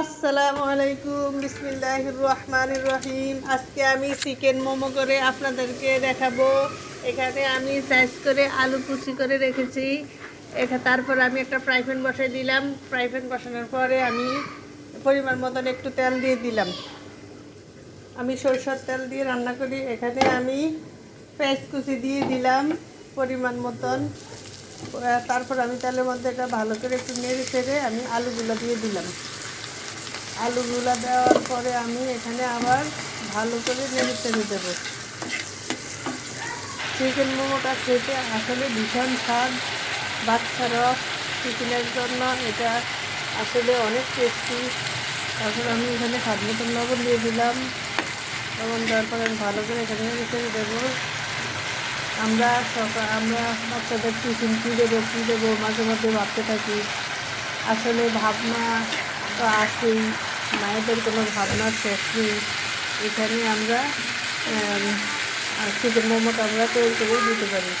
আসসালামু আলাইকুম, বিসমিল্লাহির রহমান রহিম। আজকে আমি চিকেন মোমো করে আপনাদেরকে দেখাবো। এখানে আমি সাইজ করে আলু কুচি করে রেখেছি। এখানে তারপর আমি একটা ফ্রাই প্যান বসাই দিলাম। ফ্রাই প্যান বসানোর পরে আমি পরিমাণ মতন একটু তেল দিয়ে দিলাম। আমি সরষের তেল দিয়ে রান্না করি। এখানে আমি পেঁয়াজ কুচি দিয়ে দিলাম পরিমাণ মতন। তারপর আমি তেলের মধ্যে এটা ভালো করে একটু নেড়ে ছেড়ে আমি আলুগুলো দিয়ে দিলাম। আলুগুলো দেওয়ার পরে আমি এখানে আবার ভালো করে নেড়ে ছেড়ে দেবো চিকেন মোমোটা খেতে আসলে ভীষণ স্বাদ। বাচ্চারা চিকেনের জন্য এটা আসলে অনেক টেস্টি তারপর আমি এখানে স্বাদ মতন লবণ দিয়ে দিলাম। লবণ দেওয়ার পরে আমি ভালো করে এখানে ছেড়ে দেবো আমরা সকাল, আমরা বাচ্চাদের টিফিন কী দেবো কী দেবো মাঝে মাঝে ভাবতে থাকি। আসলে ভাবনা তো আছেই মায়েদের কোনো ভাবনার শেষ নেই। এখানে আমরা চিকেন মোমোটা আমরা তৈরি করে দিতে পারি।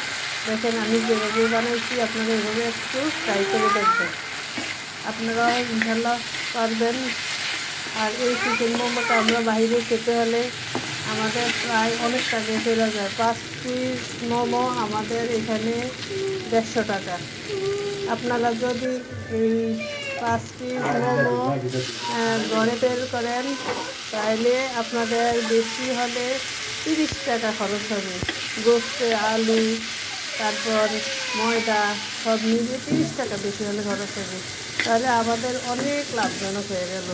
দেখেন, আমি যেভাবে বানাইছি, আপনারা এভাবে একটু ট্রাই করে দেখবেন। আপনারাও ইনশাল্লাহ পারবেন। আর এই চিকেন মোমোটা আমরা বাইরে খেতে হলে আমাদের প্রায় অনেক টাকা চলে যায়। পাঁচ পিস মোমো আমাদের এখানে দেড়শো টাকা। আপনারা যদি এই পাঁচ মোমো ঘরে তৈরি করেন তাহলে আপনাদের বেশি হলে তিরিশ টাকা খরচ হবে। গোস্তে, আলু, তারপর ময়দা, সব মিলিয়ে তিরিশ টাকা বেশি হলে খরচ হবে। তাহলে আমাদের অনেক লাভজনক হয়ে গেল।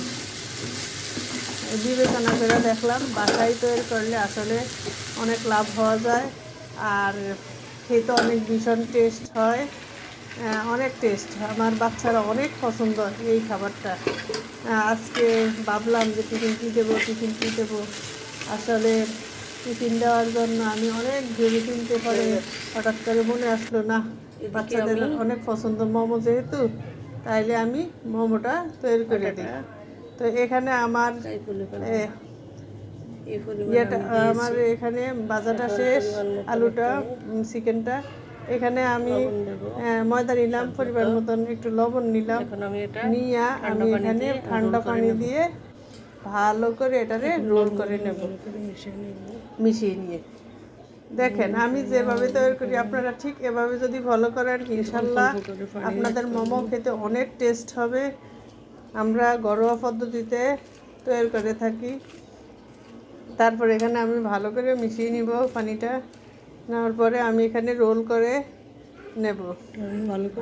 বিবেচনা করে দেখলাম, বাসায় তৈরি করলে আসলে অনেক লাভ হওয়া যায়, আর খেতে অনেক ভীষণ টেস্ট হয়। অনেক টেস্ট আমার বাচ্চারা অনেক পছন্দ এই খাবারটা। আজকে ভাবলাম যে টিফিন কী দেবো টিফিন কী দেবো? আসলে টিফিন দেওয়ার জন্য আমি অনেক ভেবে চিনতে পারে। হঠাৎ করে মনে আসলো না বাচ্চাদের অনেক পছন্দ মোমো যেহেতু তাইলে আমি মোমোটা তৈরি করে দিই। তো এখানে আমার আমার এখানে বাজারটা শেষ। আলুটা চিকেনটা। এখানে আমি আহ, ময়দা নিলাম পরিবার মতন একটু লবণ নিলাম। নিয়ে আমি এখানে ঠান্ডা পানি দিয়ে ভালো করে এটারে রোল করে নেব। মিশিয়ে নিয়ে। দেখেন আমি যেভাবে তৈরি করি আপনারা ঠিক এভাবে যদি ফলো করেন ইনশাল্লাহ আপনাদের মোমো খেতে অনেক টেস্ট হবে। আমরা ঘরোয়া পদ্ধতিতে তৈরি করে থাকি। তারপর এখানে আমি ভালো করে মিশিয়ে নিব পানিটা। নেওয়ার পরে আমি এখানে রোল করে নেব।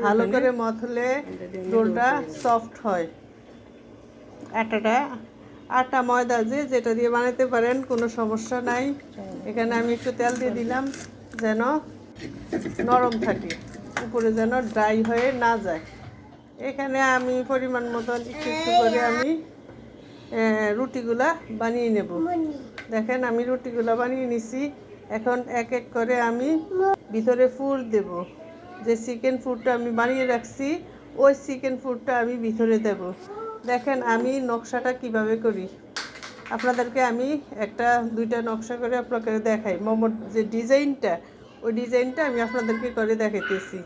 ভালো করে মথলে রোলটা সফট হয়। আটাটা, আটা, ময়দা যে যেটা দিয়ে বানাতে পারেন, কোনো সমস্যা নাই। এখানে আমি একটু তেল দিয়ে দিলাম যেন নরম থাকে, উপরে যেন ড্রাই হয়ে না যায়। এখানে আমি পরিমাণ মতন একটু একটু করে আমি রুটিগুলা বানিয়ে নেব। দেখেন আমি রুটিগুলা বানিয়ে নিছি। এখন এক এক করে আমি ভিতরে ফুল দেব। যে চিকেন ফুডটা আমি বানিয়ে রাখছি, ওই চিকেন ফুডটা আমি ভিতরে দেব। দেখেন আমি নকশাটা কীভাবে করি। আপনাদেরকে আমি একটা, দুইটা নকশা করে আপনাকে দেখাই। মোমোর যে ডিজাইনটা, ওই ডিজাইনটা আমি আপনাদেরকে করে দেখাইতেছি।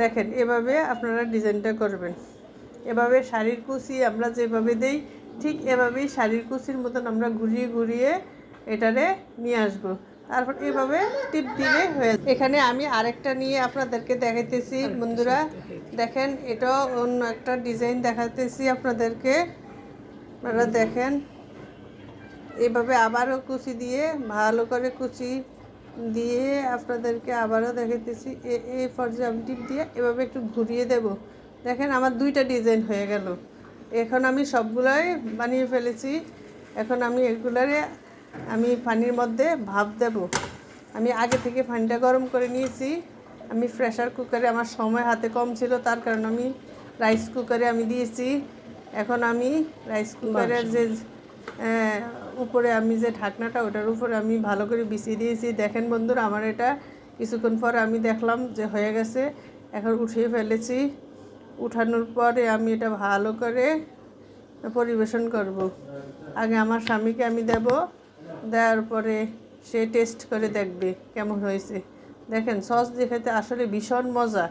দেখেন, এভাবে আপনারা ডিজাইনটা করবেন। এভাবে শাড়ির কুচি আমরা যেভাবে দেই, ঠিক এভাবেই শাড়ির কুচির মতন আমরা ঘুরিয়ে ঘুরিয়ে এটারে নিয়ে আসব। তারপর এভাবে টিপ দিলে হয়ে এখানে আমি আরেকটা নিয়ে আপনাদেরকে দেখাইতেছি। বন্ধুরা দেখেন এটা অন্য একটা ডিজাইন দেখাতেছি আপনাদেরকে। আপনারা দেখেন এভাবে আবারও কুচি দিয়ে ভালো করে কুচি দিয়ে আপনাদেরকে আবারও দেখাইতেছি। এ- এই পর্যায়ে আমি টিপ দিয়ে এভাবে একটু ঘুরিয়ে দেব। দেখেন আমার দুইটা ডিজাইন হয়ে গেল। এখন আমি সবগুলোই বানিয়ে ফেলেছি। এখন আমি এগুলারে আমি পানির মধ্যে ভাপ দেব। আমি আগে থেকে পানিটা গরম করে নিয়েছি। আমি প্রেশার কুকারে আমার সময় হাতে কম ছিল তার কারণে আমি রাইস কুকারে আমি দিয়েছি। এখন আমি রাইস কুকারের যে উপরে আমি যে ঢাকনাটা ওটার উপরে আমি ভালো করে বিছিয়ে দিয়েছি। দেখেন বন্ধুরা আমার এটা কিছুক্ষণ পর আমি দেখলাম যে হয়ে গেছে। এখন উঠিয়ে ফেলেছি। উঠানোর পরে আমি এটা ভালো করে পরিবেশন করব। আগে আমার স্বামীকে আমি দেব। দেওয়ার পরে সে টেস্ট করে দেখবে কেমন হয়েছে। দেখেন সস দিয়ে খেতে আসলে ভীষণ মজা।